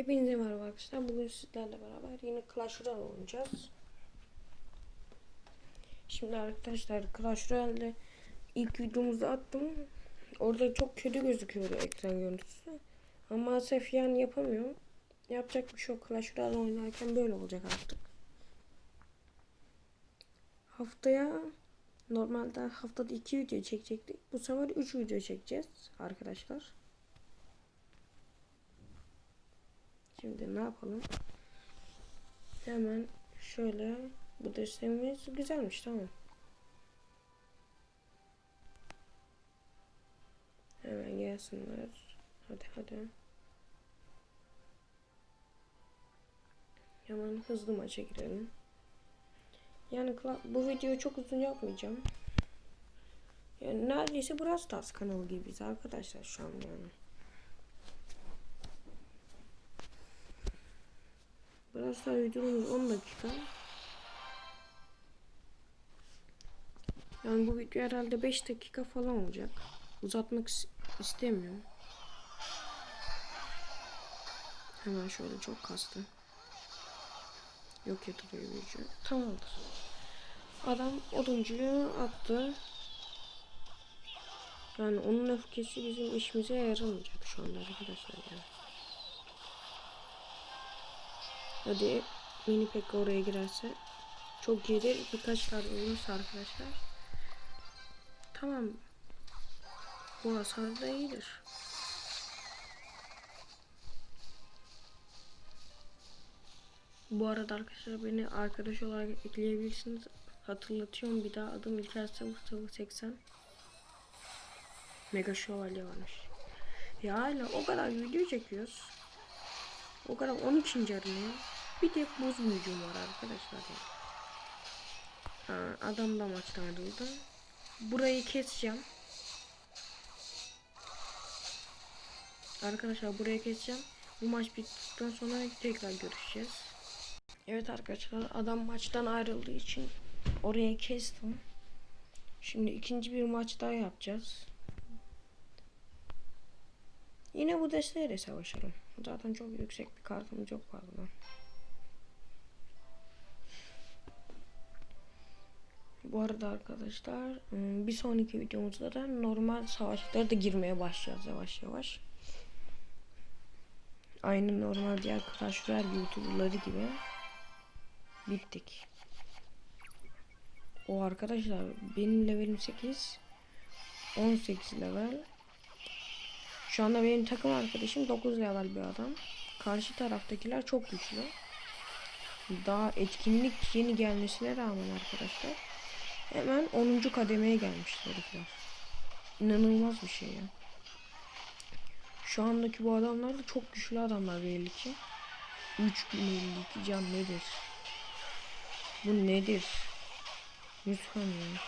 Hepinize merhaba arkadaşlar. Bugün sizlerle beraber yine Clash Royale oynayacağız. Şimdi arkadaşlar Clash Royale'de ilk videomuzu attım. Orada çok kötü gözüküyordu ekran görüntüsü. Ama maalesef yani yapamıyorum. Yapacak bir şey yok. Clash Royale oynarken böyle olacak artık. Haftaya normalde haftada iki video çekecektik. Bu sefer 3 video çekeceğiz arkadaşlar. Şimdi ne yapalım? Hemen şöyle bu desteğimiz güzelmiş tamam. Hemen gelsinler. Hadi hadi. Hemen hızlı maça girelim. Yani bu videoyu çok uzun yapmayacağım. Yani neredeyse Brawl Stars kanalı gibiyiz arkadaşlar şu an yani. Daha videomuz 10 dakika. Yani bu video herhalde 5 dakika falan olacak. Uzatmak istemiyorum. Hemen şöyle çok kastı. Yok yatırıyor büyücü. Tamamdır. Adam oduncuyu attı. Yani onun öfkesi bizim işimize yaramayacak şu anda arkadaşlar yani. Hadi mini pek oraya girerse çok iyidir. Birkaç tane olursa arkadaşlar. Tamam. Bu hasar da iyidir. Bu arada arkadaşlar beni arkadaş olarak ekleyebilirsiniz. Hatırlatıyorum bir daha adım İlker 0080 Mega Şövalye varmış. Ya hala o kadar video çekiyoruz. O kadar 13. arınıyor. Bir tek büyücüm var arkadaşlar. Ha, adam da maçtan ayrıldı. Burayı keseceğim. Arkadaşlar burayı keseceğim. Bu maç bittikten sonra tekrar görüşeceğiz. Evet arkadaşlar adam maçtan ayrıldığı için oraya kestim. Şimdi ikinci bir maç daha yapacağız. Yine bu desteğiyle savaşırım. Zaten çok yüksek bir kartımız yok pardon. Bu arada arkadaşlar ıı, bir sonraki videomuzda da normal savaşlara da girmeye başlayacağız yavaş yavaş. Aynı normal diğer Clash Royale YouTuber'ları gibi bittik. O arkadaşlar benim levelim 8 18 level şu anda benim takım arkadaşım 9 level bir adam. Karşı taraftakiler çok güçlü. Daha etkinlik yeni gelmesine rağmen arkadaşlar hemen 10. kademeye gelmişler herifler. İnanılmaz bir şey ya. Şu andaki bu adamlar da çok güçlü adamlar belli ki. 3052 can nedir? Bu nedir? Lütfen ya.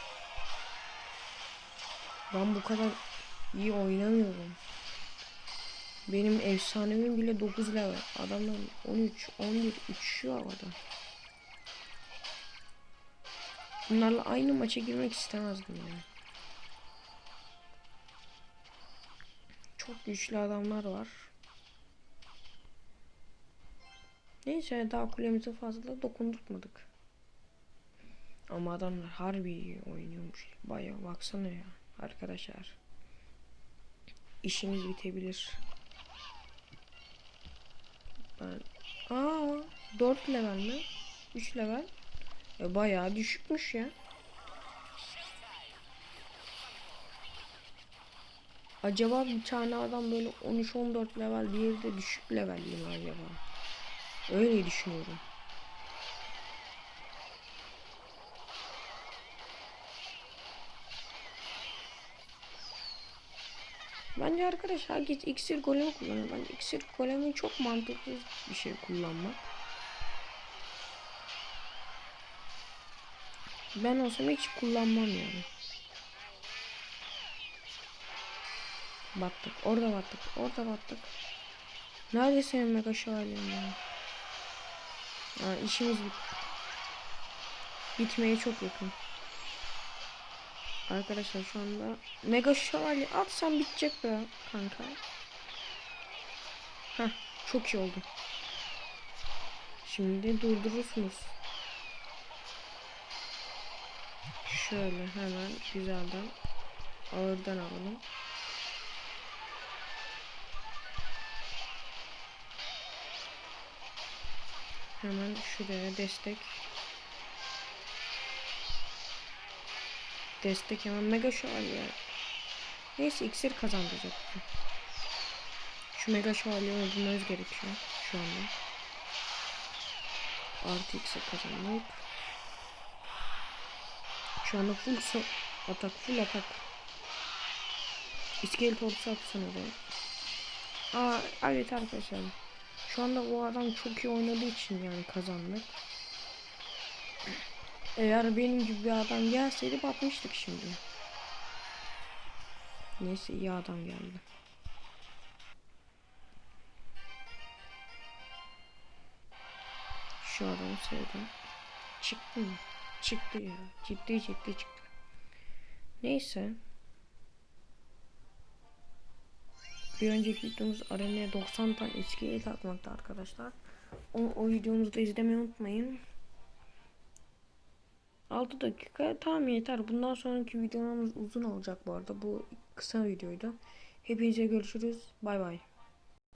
Ben bu kadar iyi oynamıyorum. Benim efsanemin bile 9 level. Adamlar 13, 11 uçuyor havada. Bunlarla aynı maça girmek istemezdim yani. Çok güçlü adamlar var. Neyse daha kulemize fazla dokundurtmadık. Ama adamlar harbi iyi oynuyormuş. Bayağı baksana ya arkadaşlar. İşimiz bitebilir. Ben... Aa, 4 level mi? 3 level. E, bayağı düşükmüş ya. Acaba bir tane adam böyle 13-14 level diğeri de düşük level mi acaba? Öyle düşünüyorum. Bence arkadaşlar herkes iksir golemi kullanıyor. Bence iksir golemi çok mantıklı bir şey kullanmak. Ben olsam hiç kullanmam yani. Battık. Orada battık. Orada battık. Nerede senin mega şövalyen ya? Ha, işimiz bit bitmeye çok yakın. Arkadaşlar şu anda mega şövalye atsam bitecek be kanka. Heh Çok iyi oldu. Şimdi durdurursunuz. Şöyle hemen güzelden ağırdan alalım. Hemen şuraya destek. Destek hemen mega şövalye. Neyse iksir kazandıracak. Şu mega şövalyeyi öldürmemiz gerekiyor şu anda. Artı iksir kazandık. Şu anda full so atak full atak. İskelet ordusu atsana oraya. Aa evet arkadaşlar. Şu anda bu adam çok iyi oynadığı için yani kazandık. Eğer benim gibi bir adam gelseydi batmıştık şimdi. Neyse iyi adam geldi. Şu adamı sevdim. Çıktı mı? Çıktı ya. Ciddi ciddi çıktı. Neyse. Bir önceki videomuz arenaya 90 tane iskelet atmakta arkadaşlar. O, o videomuzu da izlemeyi unutmayın. 6 dakika tamam yeter. Bundan sonraki videolarımız uzun olacak bu arada. Bu kısa videoydu. Hepinize görüşürüz. Bay bay.